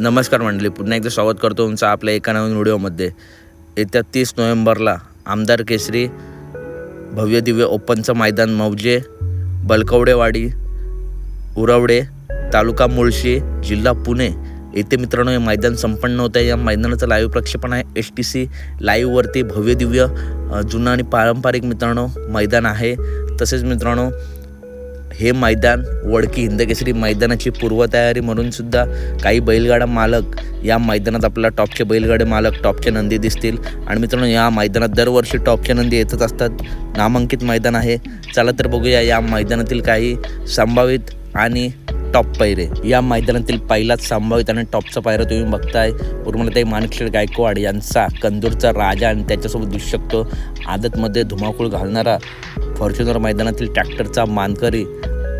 नमस्कार मंडळी पुन्हा एकदा स्वागत करतो तुमचं आपल्या एका नवीन व्हिडिओमध्ये. येत्या तीस नोव्हेंबरला आमदार केसरी भव्य दिव्य ओपनचं मैदान मौजे बलकवडेवाडी उरवडे तालुका मुळशी जिल्हा पुणे. येथे मित्रांनो हे मैदान संपन्न होतं आहे या मैदानाचं लाईव्ह प्रक्षेपण आहे एस टी सी लाईव्हवरती भव्य दिव्य जुनं आणि पारंपरिक मित्रांनो मैदान आहे. तसेच मित्रांनो हे मैदान वडकी हिंदकेसरी मैदानाची पूर्वतयारी म्हणून सुद्धा काही बैलगाडा मालक या मैदानात आपल्याला टॉपचे बैलगाडे मालक टॉपचे नंदी दिसतील. आणि मित्रांनो या मैदानात दरवर्षी टॉपचे नंदी येतच असतात. नामांकित मैदान आहे. चला तर बघूया या मैदानातील काही संभावित आणि टॉप पैरे या मैदानातील पहिलाच संभावित आणि टॉपचा पायरा तुम्ही बघताय. उर्मिलाताई माणिकशेठ गायकवाड यांचा कंदूरचा राजा आणि त्याच्यासोबत दिसू शकतो. आदतमध्ये धुमाकूळ घालणारा फॉर्च्युनर मैदानातील ट्रॅक्टरचा मानकरी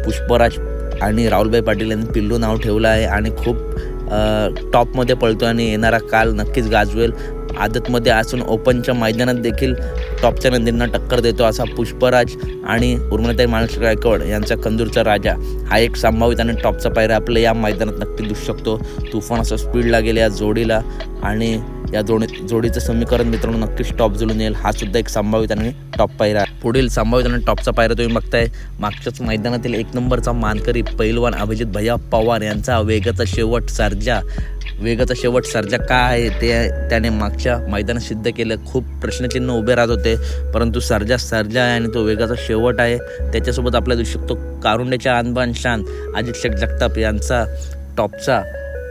पुष्पराज आणि राहुलभाई पाटील यांनी पिल्लू नाव ठेवलं आहे आणि खूप टॉपमध्ये पळतो आणि येणारा काल नक्कीच गाजवेल. आदतमध्ये असून ओपनच्या मैदानात देखील टॉपच्या नंदींना टक्कर देतो असा पुष्पराज आणि उर्मिताई माणस गायकवाड यांचा कंदूरचा राजा. हा एक संभावित आणि टॉपचा पायरा आपल्या या मैदानात नक्की दिसू शकतो. तुफान असं स्पीड लागेल या जोडीला आणि या जोडी जोडीचं समीकरण मित्रांनो नक्कीच टॉप जुळून येईल. हा सुद्धा एक संभावित आणि टॉप पायरा आहे. पुढील संभावित आणि टॉपचा पायरा तुम्ही बघताय. मागच्याच मैदानातील एक नंबरचा मानकरी पैलवान अभिजित भैया पवार यांचा वेगाचा शेवट सर्जा वेगाचा शेवट सर्जा का आहे ते त्याने मागच्या मैदानात सिद्ध केलं. खूप प्रश्नचिन्ह उभे राहत होते परंतु सर्जा सर्जा आहे आणि तो वेगाचा शेवट आहे. त्याच्यासोबत आपल्याला दिसू शकतो कारुंड्याच्या अनबान शान अजित शेख जगताप यांचा टॉपचा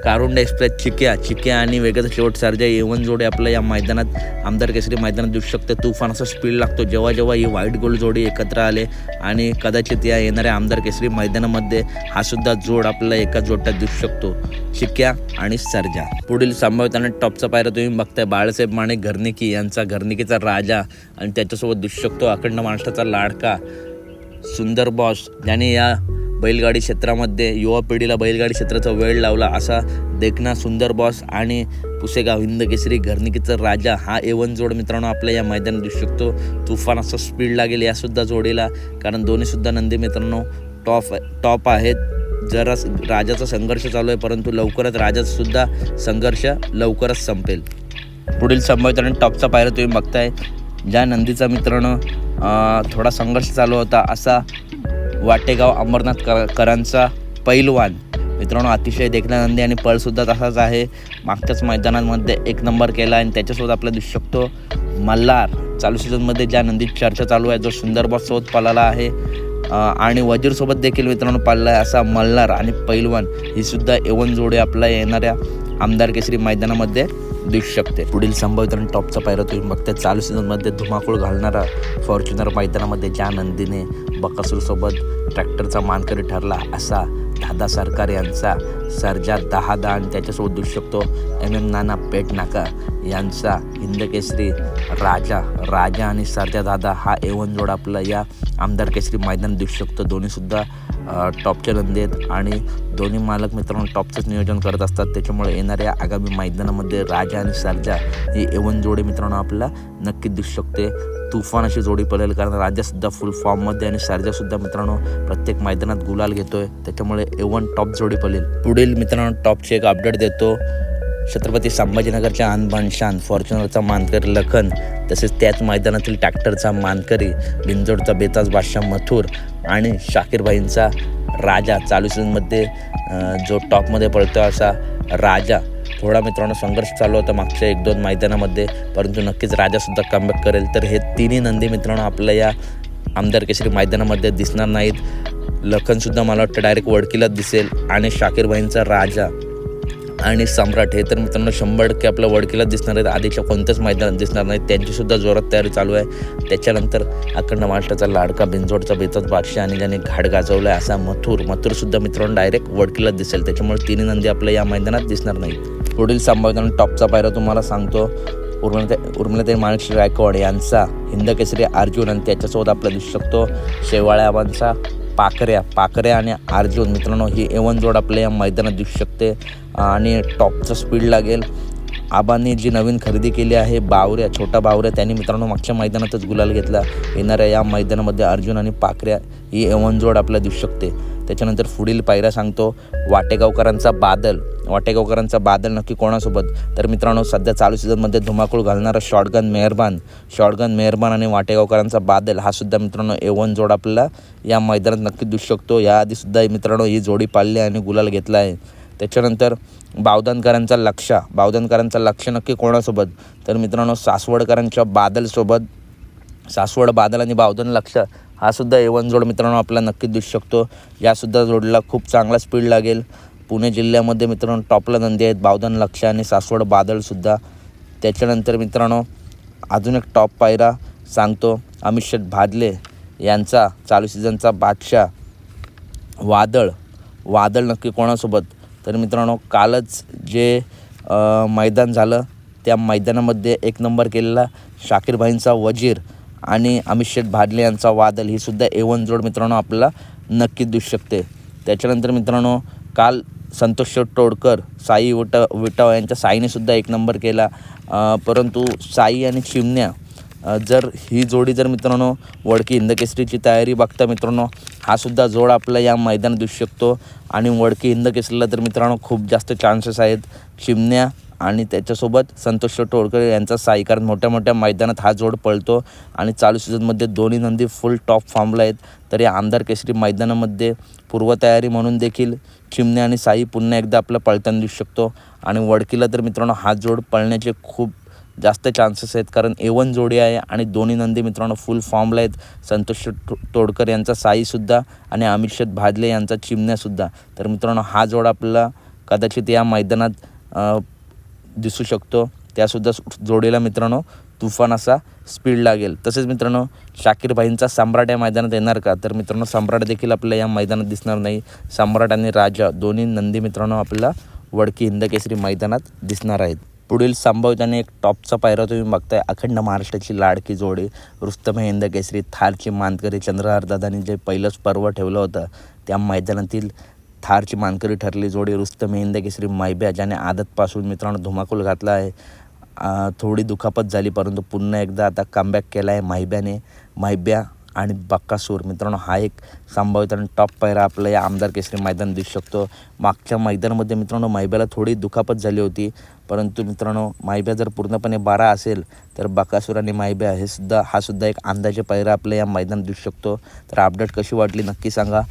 कारुंडा एक्सप्रेस चिक्या चिक्या आणि वेगाचा शेवट सर्जा एवन जोडे आपल्या या मैदानात आमदार केसरी मैदानात दिसू शकते. तुफान असा स्पीड लागतो. जेव्हा जेव्हा ही व्हाईट गोल्ड जोडी एकत्र आले आणि कदाचित या येणाऱ्या आमदार केसरी मैदानामध्ये हा सुद्धा जोड आपल्याला एका जोड्यात दिसू शकतो. चिक्या आणि सर्जा. पुढील संभाव्यताने टॉपचा पायरा तुम्ही बघताय. बाळासाहेब माने घरनिकी यांचा घरनिकीचा राजा आणि त्याच्यासोबत दिसू शकतो. अखंड महाराष्ट्राचा लाडका सुंदर बॉस ज्याने या बैलगाडी क्षेत्रामध्ये युवा पिढीला बैलगाडी क्षेत्राचा वेळ लावला. असा देखना सुंदर बॉस आणि पुसेगाव हिंद केसरी घरनिकीचा राजा हा एवन जोड मित्रांनो आपल्या या मैदानात दिसू शकतो. तुफान असा स्पीड लागेल यासुद्धा जोडीला. कारण दोन्हीसुद्धा नंदी मित्रांनो टॉप टॉप आहेत. जरा राजाचा संघर्ष चालू आहे परंतु लवकरच राजाचासुद्धा संघर्ष लवकरच संपेल. पुढील संभावित आणि टॉपचा पायरा तुम्ही बघताय. ज्या नंदीचा मित्रांनो थोडा संघर्ष चालू होता असा वाटेगाव अमरनाथ कर करांचा पैलवान. मित्रांनो अतिशय देखना नंदी आणि पळसुद्धा तसाच आहे. मागच्याच मैदानांमध्ये एक नंबर केला आणि त्याच्यासोबत आपल्या दिसू शकतो मल्हार. चालू सीझनमध्ये ज्या नंदीत चर्चा चालू आहे जो सुंदरबॉससोबत पळाला आहे आणि वजीरसोबत देखील मित्रांनो पाळला आहे असा मल्हार आणि पैलवान. ही सुद्धा एवन जोडी आपल्या येणाऱ्या आमदार केसरी मैदानामध्ये दिसू शकते. पुढील संभावित आणि टॉपचा पायरा तुम्ही बघताय. चालू सीझनमध्ये धुमाकूळ घालणारा फॉर्च्युनर मैदानामध्ये ज्या नंदीने बकासूरसोबत ट्रॅक्टरचा मानकरी ठरला असा दादा सरकार यांचा सर्जा दहादा आणि त्याच्यासोबत देऊ शकतो. एम एम नाना पेट नाका यांचा हिंदकेसरी राजा राजा आणि सारजा दादा हा एवन जोड आपला या आमदार केसरी मैदान दिसू शकतो. दोन्हीसुद्धा टॉपच्या टॉपचे आणि दोन्ही मालक मित्रांनो टॉपचंच नियोजन करत असतात. त्याच्यामुळे येणाऱ्या आगामी मैदानामध्ये राजा आणि सारजा ही एवन जोडी मित्रांनो आपल्याला नक्कीच दिसू शकते. तुफान अशी जोडी पडेल कारण राजासुद्धा फुल फॉर्ममध्ये आणि सर्जासुद्धा मित्रांनो प्रत्येक मैदानात गुलाल घेतोय. त्याच्यामुळे एवन टॉप जोडी पडेल. पुढील मित्रांनो टॉपचे एक अपडेट देतो. छत्रपती संभाजीनगरच्या अनबनशान फॉर्च्युनरचा मानकरी लखन तसेच त्याच मैदानातील ट्रॅक्टरचा मानकरी बिंजोडचा बेताज बादशाह मथुर आणि शाकीरबाईंचा राजा. चालू सीझनमध्ये जो टॉपमध्ये पळतो असा राजा. थोडा मित्रांनो संघर्ष चालू होता मागच्या एक दोन मैदानामध्ये परंतु नक्कीच राजासुद्धा कमबॅक करेल. तर हे तिन्ही नंदी मित्रांनो आपल्या या आमदार केसरी मैदानामध्ये दिसणार नाहीत. लखनसुद्धा मला वाटतं डायरेक्ट वडकीलाच दिसेल आणि शाकीरबाईंचा राजा. आणि सम्राट हे तर मित्रांनो शंभर टक्के आपल्या वडकीलाच दिसणार आहेत. आधीच्या कोणत्याच मैदानात दिसणार नाहीत. त्यांचीसुद्धा जोरात तयारी चालू आहे. त्याच्यानंतर अखंड महाराष्ट्राचा लाडका बिंजोडचा बेताज बादशाह आणि ज्याने घाट गाजवला आहे असा मथुर मथुरसुद्धा मित्रांनो डायरेक्ट वडकीलाच दिसेल. त्याच्यामुळे तिन्ही नंदी आपल्या या मैदानात दिसणार नाहीत. पुढील संभाव्य टॉपचा पायरा तुम्हाला सांगतो. उर्मिला उर्मिलाताई माणिक गायकवाड यांचा हिंद केसरी अर्जुन आणि त्याच्यासोबत आपला दिसू शकतो. शेवाळ्याबांचा पाकऱ्या पाकऱ्या आणि अर्जुन. मित्रांनो ही एवन जोड आपल्या या मैदानात दिसू शकते. आणि टॉपचं स्पीड लागेल. आबांनी जी नवीन खरेदी केली आहे बावऱ्या छोटा बावऱ्या त्यांनी मित्रांनो मागच्या मैदानातच गुलाल घेतला. येणाऱ्या या मैदानामध्ये अर्जुन आणि पाकऱ्या ही एवन जोड आपल्याला दिसू शकते. त्याच्यानंतर पुढील पायऱ्या सांगतो. वाटेगावकरांचा बादल. वाटेगावकरांचा बादल नक्की कोणासोबत? तर मित्रांनो सध्या चालू सीझनमध्ये धुमाकूळ घालणारा शॉटगन मेहरबान. शॉटगन मेहरबान आणि वाटेगावकरांचा बादल हा सुद्धा मित्रांनो एवन जोड आपल्याला या मैदानात नक्की दिसू शकतो. याआधीसुद्धा मित्रांनो ही जोडी पाळली आणि गुलाल घेतला आहे. त्याच्यानंतर बावधनकरांचा लक्ष. बावधनकरांचा लक्ष नक्की कोणासोबत? तर मित्रांनो सासवडकरांच्या बादलसोबत. सासवड बादल आणि बावधन लक्ष. हा सुद्धा एवन जोड मित्रांनो आपला नक्कीच दिसू शकतो. यासुद्धा जोडला खूप चांगला स्पीड लागेल. पुणे जिल्ह्यामध्ये मित्रांनो टॉपला नंदी आहेत बावधन लक्ष आणि सासवड बादलसुद्धा त्याच्यानंतर मित्रांनो अजून एक टॉप पायरा सांगतो अमित शेठ भादले यांचा चालू सीझनचा बादशाह वादळ. वादळ नक्की कोणासोबत? तर मित्रांनो कालच जे मैदान झालं त्या मैदानामध्ये एक नंबर केलेला शाकीरभाईंचा वजीर आणि अमित शेठ भाडले यांचा वादल ही सुद्धा एवन जोड मित्रांनो आपल्याला नक्कीच दिसू शकते. त्याच्यानंतर मित्रांनो काल संतोष टोडकर तोडकर साई विट विटाव यांच्या साईने सुद्धा एक नंबर केला. परंतु साई आणि चिमण्या जर ही जोडी जर मित्रांनो वडकी हिंदकेसरीची तयारी बघता मित्रांनो हा सुद्धा जोड आपला या मैदानात दिसू शकतो. आणि वडकी हिंदकेसरीला तर मित्रांनो खूप जास्त चान्सेस आहेत. चिमण्या आणि त्याच्यासोबत संतोष टोळकर यांचा साई कारण मोठ्या मोठ्या मैदानात हा जोड पळतो. आणि चालू सीझनमध्ये दोन्ही नंदी फुल टॉप फॉर्मला आहेत. तर या आमदार केसरी मैदानामध्ये पूर्वतयारी म्हणून देखील चिमण्या आणि साई पुन्हा एकदा आपला पळताना दिसू शकतो. आणि वडकीला तर मित्रांनो हा जोड पळण्याचे खूप जास्त चान्सेस आहेत कारण एवन जोडी आहे आणि दोन्ही नंदी मित्रांनो फुल फॉर्मला आहेत. संतोष टो- तोडकर यांचा साईसुद्धा आणि अमित भाजले यांचा चिमण्यासुद्धा तर मित्रांनो हा जोड आपल्याला कदाचित या मैदानात दिसू शकतो. त्यासुद्धा जोडीला मित्रांनो तुफान असा स्पीड लागेल. तसेच मित्रांनो शाकीरभाईंचा सम्राट या मैदानात येणार का? तर मित्रांनो सम्राट देखील आपल्याला या मैदानात दिसणार नाही. सम्राट आणि राजा दोन्ही नंदी मित्रांनो आपल्याला वडकी हिंदकेसरी मैदानात दिसणार आहेत. पुढील संभाव्यतेने एक टॉपचा पायरा तुम्ही बघताय. अखंड महाराष्ट्राची लाडकी जोडी रुस्तम हिंद केसरी थारची मानकरी चंद्रहार दादानी जे पहिलंच पर्व ठेवलं होतं त्या मैदानातील थारची मानकरी ठरली जोडी रुस्तम हिंद केसरी मैब्या ज्याने आदतपासून मित्रांनो धुमाकूल घातला आहे. थोडी दुखापत झाली परंतु पुन्हा एकदा आता कमबॅक केला आहे माहिब्याने माहिब्या आणि बक्कासूर मित्रांनो हा एक संभाव्यतेने टॉप पायरा आपला या आमदार केसरी मैदान दिसू शकतो. मागच्या मैदानामध्ये मित्रांनो माहिब्याला थोडी दुखापत झाली होती. परंतु मित्रांनो माहिब्या जर पूर्णपणे बारा असेल तर बकासूर आणि माहिब्या हे सुद्धा हा सुद्धा एक अंदाजे पायरा आपल्या या मैदान दिसू शकतो. तर अपडेट कशी वाटली नक्की सांगा.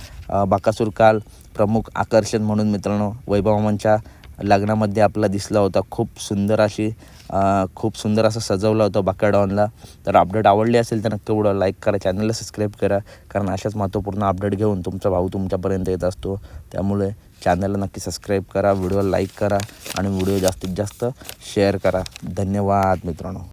बाकासूर काल प्रमुख आकर्षण म्हणून मित्रांनो वैभवमांच्या लग्नामध्ये आपला दिसला होता. खूप सुंदर अशी खूप सुंदर असं सजवलं होतं बाका डॉनला तर अपडेट आवडली असेल तर नक्की एवढं लाईक करा चॅनलला सबस्क्राईब करा. कारण अशाच महत्त्वपूर्ण अपडेट घेऊन तुमचा भाऊ तुमच्यापर्यंत येत असतो. त्यामुळे चॅनलला नक्की सबस्क्राईब करा व्हिडिओ लाईक करा आणि व्हिडिओ जास्तीत जास्त शेअर करा. धन्यवाद मित्रांनो.